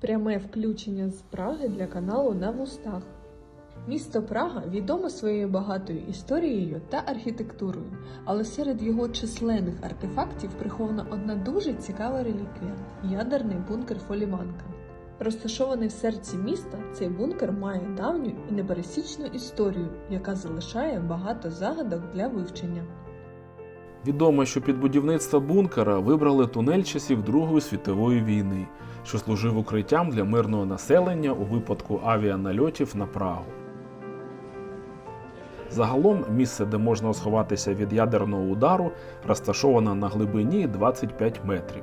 Пряме включення з Праги для каналу на вустах. Місто Прага відоме своєю багатою історією та архітектурою, але серед його численних артефактів прихована одна дуже цікава реліквія ядерний бункер Фоліманка. Розташований в серці міста, цей бункер має давню і непересічну історію, яка залишає багато загадок для вивчення. Відомо, що під будівництво бункера вибрали тунель часів Другої світової війни, що служив укриттям для мирного населення у випадку авіанальотів на Прагу. Загалом місце, де можна сховатися від ядерного удару, розташоване на глибині 25 метрів.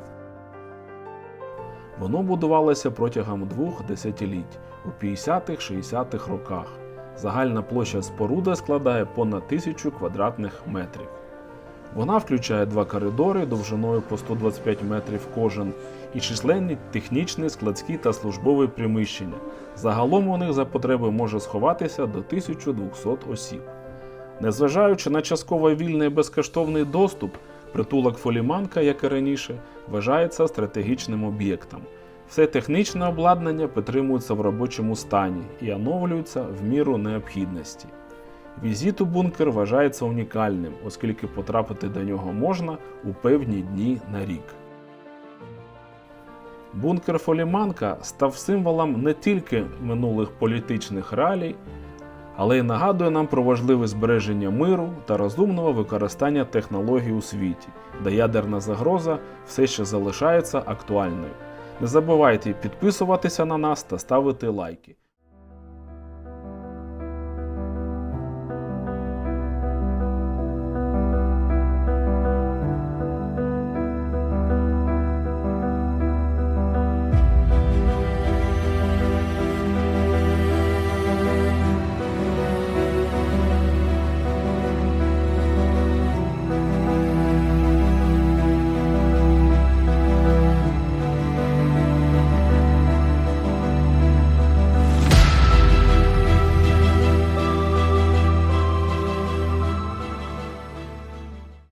Воно будувалося протягом двох десятиліть у 50-60-х роках. Загальна площа споруди складає понад тисячу квадратних метрів. Вона включає два коридори довжиною по 125 метрів кожен і численні технічні, складські та службові приміщення. Загалом у них за потреби може сховатися до 1200 осіб. Незважаючи на частково вільний і безкоштовний доступ, притулок Фоліманка, як і раніше, вважається стратегічним об'єктом. Все технічне обладнання підтримується в робочому стані і оновлюється в міру необхідності. Візит у бункер вважається унікальним, оскільки потрапити до нього можна у певні дні на рік. Бункер Фоліманка став символом не тільки минулих політичних реалій, але й нагадує нам про важливе збереження миру та розумного використання технологій у світі, де ядерна загроза все ще залишається актуальною. Не забувайте підписуватися на нас та ставити лайки.